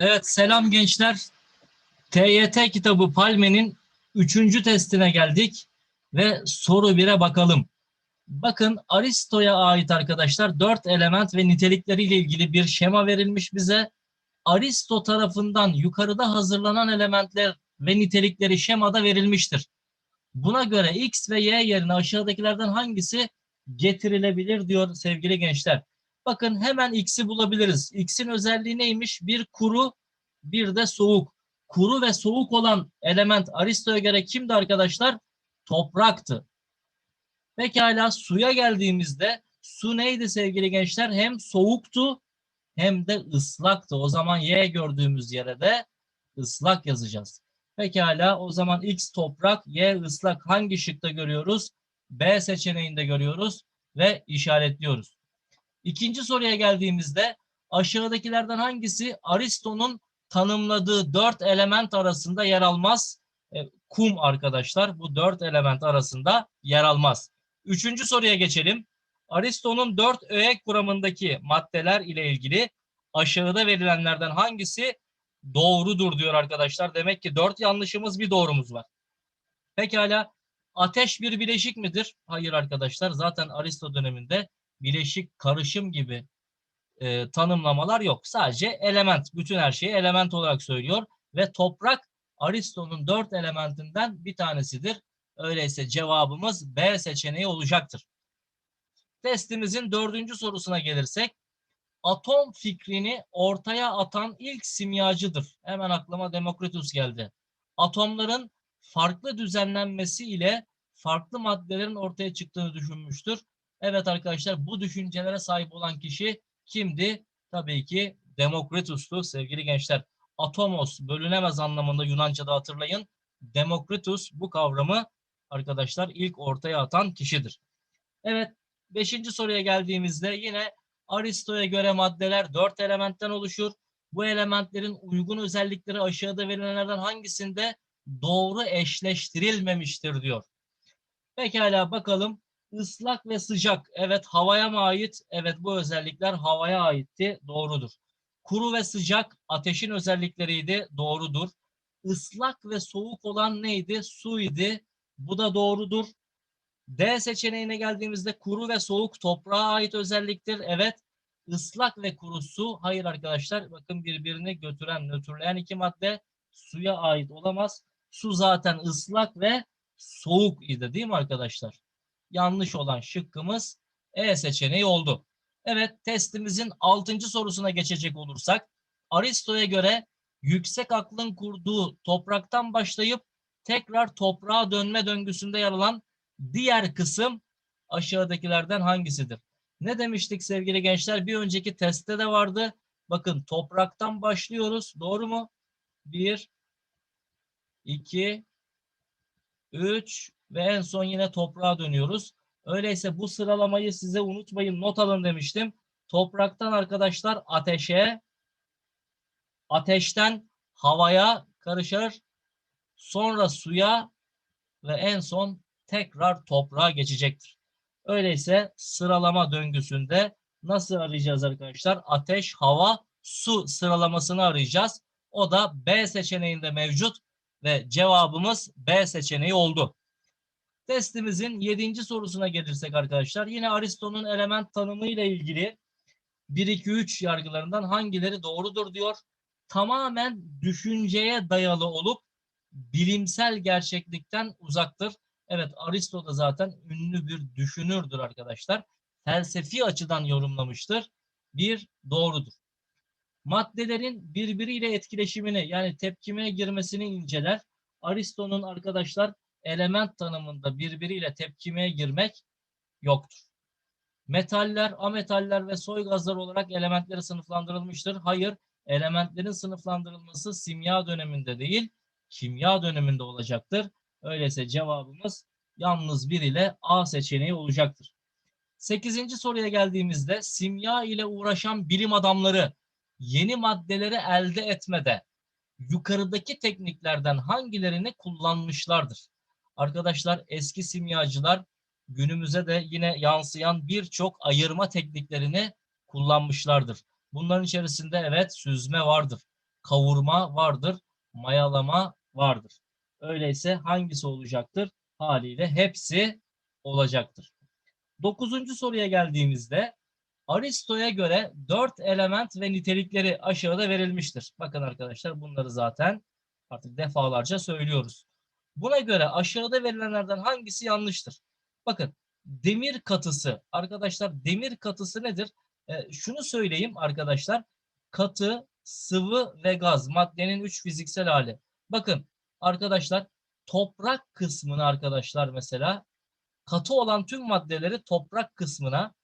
Evet selam gençler. TYT kitabı Palme'nin üçüncü testine geldik ve soru 1'e bakalım. Bakın Aristo'ya ait arkadaşlar dört element ve nitelikleriyle ilgili bir şema verilmiş bize. Aristo tarafından yukarıda hazırlanan elementler ve nitelikleri şemada verilmiştir. Buna göre X ve Y yerine aşağıdakilerden hangisi getirilebilir diyor sevgili gençler. Bakın hemen X'i bulabiliriz. X'in özelliği neymiş? Bir kuru, bir de soğuk. Kuru ve soğuk olan element Aristo'ya göre kimdi arkadaşlar? Topraktı. Pekala suya geldiğimizde su neydi sevgili gençler? Hem soğuktu hem de ıslaktı. O zaman Y gördüğümüz yere de ıslak yazacağız. Pekala o zaman X toprak, Y ıslak hangi şıkta görüyoruz? B seçeneğinde görüyoruz ve işaretliyoruz. İkinci soruya geldiğimizde aşağıdakilerden hangisi Aristo'nun tanımladığı dört element arasında yer almaz? E, kum arkadaşlar bu dört element arasında yer almaz. Üçüncü soruya geçelim. Aristo'nun dört öğe kuramındaki maddeler ile ilgili aşağıda verilenlerden hangisi doğrudur diyor arkadaşlar. Demek ki dört yanlışımız bir doğrumuz var. Pekala ateş bir bileşik midir? Hayır arkadaşlar zaten Aristo döneminde bileşik karışım gibi e, tanımlamalar yok. Sadece element, bütün her şeyi element olarak söylüyor ve toprak Aristo'nun dört elementinden bir tanesidir. Öyleyse cevabımız B seçeneği olacaktır. Testimizin dördüncü sorusuna gelirsek, atom fikrini ortaya atan ilk simyacıdır. Hemen aklıma Demokritus geldi. Atomların farklı düzenlenmesi ile farklı maddelerin ortaya çıktığını düşünmüştür. Evet arkadaşlar bu düşüncelere sahip olan kişi kimdi? Tabii ki Demokritus'tu sevgili gençler. Atomos bölünemez anlamında Yunanca'da hatırlayın. Demokritus bu kavramı arkadaşlar ilk ortaya atan kişidir. Evet beşinci soruya geldiğimizde yine Aristo'ya göre maddeler dört elementten oluşur. Bu elementlerin uygun özellikleri aşağıda verilenlerden hangisinde doğru eşleştirilmemiştir diyor. Pekala bakalım ıslak ve sıcak. Evet havaya mı ait? Evet bu özellikler havaya aitti. Doğrudur. Kuru ve sıcak ateşin özellikleriydi. Doğrudur. Islak ve soğuk olan neydi? Su idi. Bu da doğrudur. D seçeneğine geldiğimizde kuru ve soğuk toprağa ait özelliktir. Evet. Islak ve kuru su. Hayır arkadaşlar. Bakın birbirini götüren, nötrleyen iki madde suya ait olamaz. Su zaten ıslak ve soğuk idi değil mi arkadaşlar? Yanlış olan şıkkımız E seçeneği oldu. Evet testimizin 6. sorusuna geçecek olursak Aristo'ya göre yüksek aklın kurduğu topraktan başlayıp tekrar toprağa dönme döngüsünde yer alan diğer kısım aşağıdakilerden hangisidir? Ne demiştik sevgili gençler? Bir önceki testte de vardı. Bakın topraktan başlıyoruz. Doğru mu? 1 2 3 ve en son yine toprağa dönüyoruz. Öyleyse bu sıralamayı size unutmayın not alın demiştim. Topraktan arkadaşlar ateşe, ateşten havaya karışır, sonra suya ve en son tekrar toprağa geçecektir. Öyleyse sıralama döngüsünde nasıl arayacağız arkadaşlar? Ateş, hava, su sıralamasını arayacağız. O da B seçeneğinde mevcut ve cevabımız B seçeneği oldu. Testimizin yedinci sorusuna gelirsek arkadaşlar yine Aristo'nun element tanımı ile ilgili 1-2-3 yargılarından hangileri doğrudur diyor. Tamamen düşünceye dayalı olup bilimsel gerçeklikten uzaktır. Evet Aristo da zaten ünlü bir düşünürdür arkadaşlar. Felsefi açıdan yorumlamıştır. Bir doğrudur. Maddelerin birbiriyle etkileşimini yani tepkimeye girmesini inceler. Aristo'nun arkadaşlar element tanımında birbiriyle tepkimeye girmek yoktur. Metaller, ametaller ve soy gazlar olarak elementleri sınıflandırılmıştır. Hayır, elementlerin sınıflandırılması simya döneminde değil, kimya döneminde olacaktır. Öyleyse cevabımız yalnız bir ile A seçeneği olacaktır. Sekizinci soruya geldiğimizde simya ile uğraşan bilim adamları yeni maddeleri elde etmede yukarıdaki tekniklerden hangilerini kullanmışlardır? Arkadaşlar eski simyacılar günümüze de yine yansıyan birçok ayırma tekniklerini kullanmışlardır. Bunların içerisinde evet süzme vardır. kavurma vardır, mayalama vardır. Öyleyse hangisi olacaktır? Haliyle hepsi olacaktır. Dokuzuncu soruya geldiğimizde Aristo'ya göre dört element ve nitelikleri aşağıda verilmiştir. Bakın arkadaşlar bunları zaten artık defalarca söylüyoruz. Buna göre aşağıda verilenlerden hangisi yanlıştır? Bakın demir katısı. Arkadaşlar demir katısı nedir? E, şunu söyleyeyim arkadaşlar. Katı, sıvı ve gaz maddenin üç fiziksel hali. Bakın arkadaşlar toprak kısmını arkadaşlar mesela katı olan tüm maddeleri toprak kısmına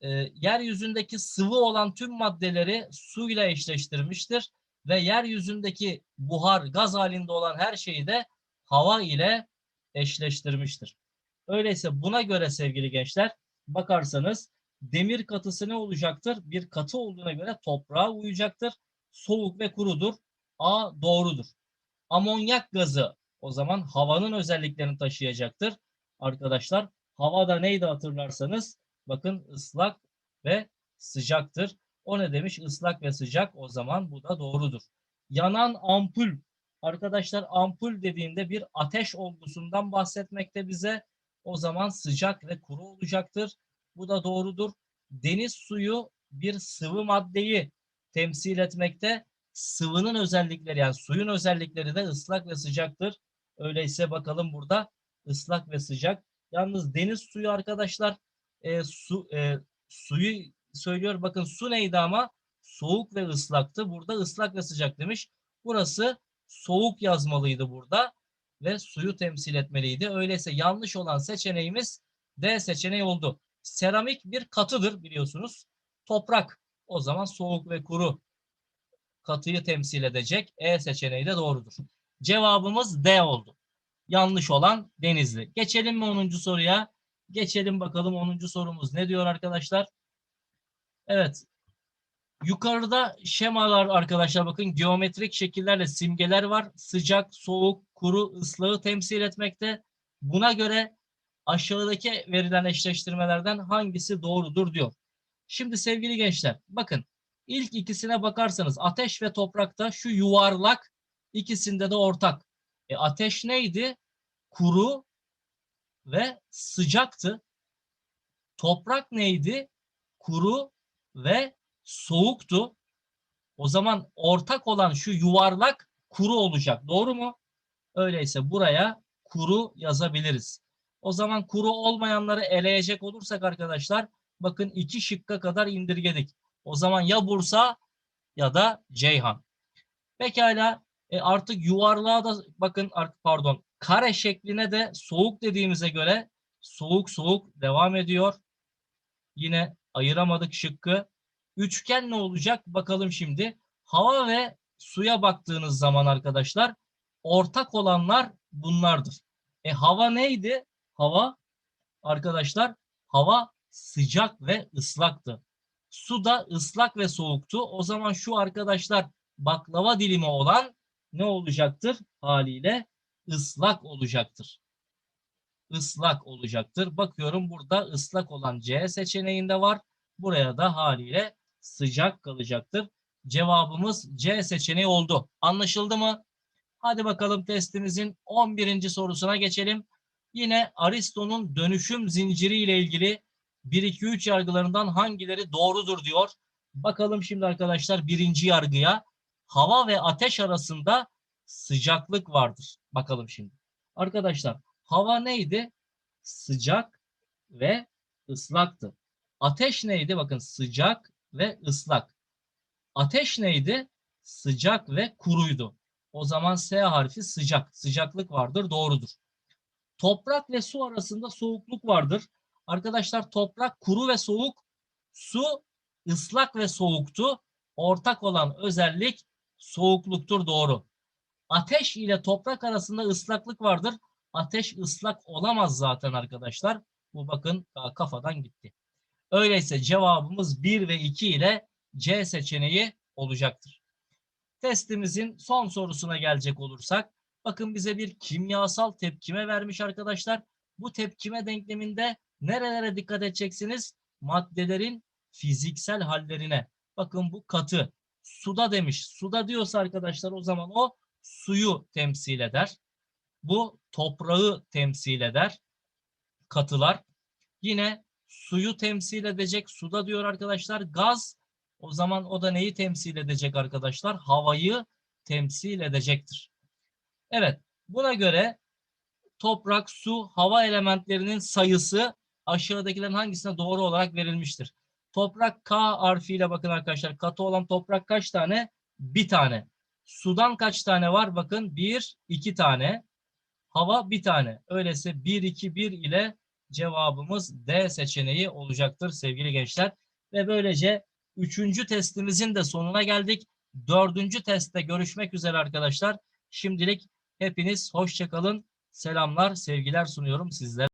e, yeryüzündeki sıvı olan tüm maddeleri suyla eşleştirmiştir ve yeryüzündeki buhar, gaz halinde olan her şeyi de hava ile eşleştirmiştir. Öyleyse buna göre sevgili gençler bakarsanız demir katısı ne olacaktır? Bir katı olduğuna göre toprağa uyacaktır. Soğuk ve kurudur. A doğrudur. Amonyak gazı o zaman havanın özelliklerini taşıyacaktır. Arkadaşlar havada neydi hatırlarsanız bakın ıslak ve sıcaktır. O ne demiş? Islak ve sıcak. O zaman bu da doğrudur. Yanan ampul. Arkadaşlar ampul dediğinde bir ateş olgusundan bahsetmekte bize. O zaman sıcak ve kuru olacaktır. Bu da doğrudur. Deniz suyu bir sıvı maddeyi temsil etmekte. Sıvının özellikleri yani suyun özellikleri de ıslak ve sıcaktır. Öyleyse bakalım burada ıslak ve sıcak. Yalnız deniz suyu arkadaşlar e, su e, suyu söylüyor. Bakın su neydi ama soğuk ve ıslaktı. Burada ıslak ve sıcak demiş. Burası soğuk yazmalıydı burada ve suyu temsil etmeliydi. Öyleyse yanlış olan seçeneğimiz D seçeneği oldu. Seramik bir katıdır biliyorsunuz. Toprak o zaman soğuk ve kuru katıyı temsil edecek. E seçeneği de doğrudur. Cevabımız D oldu. Yanlış olan Denizli. Geçelim mi 10. soruya? Geçelim bakalım 10. sorumuz ne diyor arkadaşlar? Evet. Yukarıda şemalar arkadaşlar bakın geometrik şekillerle simgeler var. Sıcak, soğuk, kuru, ıslağı temsil etmekte. Buna göre aşağıdaki verilen eşleştirmelerden hangisi doğrudur diyor. Şimdi sevgili gençler bakın ilk ikisine bakarsanız ateş ve toprakta şu yuvarlak ikisinde de ortak. E, ateş neydi? Kuru ve sıcaktı. Toprak neydi? Kuru ve soğuktu. O zaman ortak olan şu yuvarlak kuru olacak. Doğru mu? Öyleyse buraya kuru yazabiliriz. O zaman kuru olmayanları eleyecek olursak arkadaşlar bakın iki şıkka kadar indirgedik. O zaman ya Bursa ya da Ceyhan. Pekala e artık yuvarlığa da bakın pardon kare şekline de soğuk dediğimize göre soğuk soğuk devam ediyor. Yine ayıramadık şıkkı. Üçgen ne olacak? Bakalım şimdi. Hava ve suya baktığınız zaman arkadaşlar ortak olanlar bunlardır. E hava neydi? Hava arkadaşlar hava sıcak ve ıslaktı. Su da ıslak ve soğuktu. O zaman şu arkadaşlar baklava dilimi olan ne olacaktır? Haliyle ıslak olacaktır. Islak olacaktır. Bakıyorum burada ıslak olan C seçeneğinde var. Buraya da haliyle sıcak kalacaktır. Cevabımız C seçeneği oldu. Anlaşıldı mı? Hadi bakalım testimizin 11. sorusuna geçelim. Yine Aristo'nun dönüşüm zinciri ile ilgili 1-2-3 yargılarından hangileri doğrudur diyor. Bakalım şimdi arkadaşlar birinci yargıya. Hava ve ateş arasında sıcaklık vardır. Bakalım şimdi. Arkadaşlar hava neydi? Sıcak ve ıslaktı. Ateş neydi? Bakın sıcak ve ıslak. Ateş neydi? Sıcak ve kuruydu. O zaman S harfi sıcak. Sıcaklık vardır. Doğrudur. Toprak ve su arasında soğukluk vardır. Arkadaşlar toprak kuru ve soğuk. Su ıslak ve soğuktu. Ortak olan özellik soğukluktur. Doğru. Ateş ile toprak arasında ıslaklık vardır. Ateş ıslak olamaz zaten arkadaşlar. Bu bakın kafadan gitti. Öyleyse cevabımız 1 ve 2 ile C seçeneği olacaktır. Testimizin son sorusuna gelecek olursak bakın bize bir kimyasal tepkime vermiş arkadaşlar. Bu tepkime denkleminde nerelere dikkat edeceksiniz? Maddelerin fiziksel hallerine. Bakın bu katı. suda demiş. Suda diyorsa arkadaşlar o zaman o suyu temsil eder. Bu toprağı temsil eder. Katılar. Yine suyu temsil edecek. Suda diyor arkadaşlar gaz. O zaman o da neyi temsil edecek arkadaşlar? Havayı temsil edecektir. Evet. Buna göre toprak, su, hava elementlerinin sayısı aşağıdakilerin hangisine doğru olarak verilmiştir? Toprak K harfiyle bakın arkadaşlar. Katı olan toprak kaç tane? Bir tane. Sudan kaç tane var? Bakın bir, iki tane. Hava bir tane. Öyleyse 1, 2, 1 ile cevabımız D seçeneği olacaktır sevgili gençler. Ve böylece üçüncü testimizin de sonuna geldik. Dördüncü testte görüşmek üzere arkadaşlar. Şimdilik hepiniz hoşçakalın. Selamlar, sevgiler sunuyorum sizlere.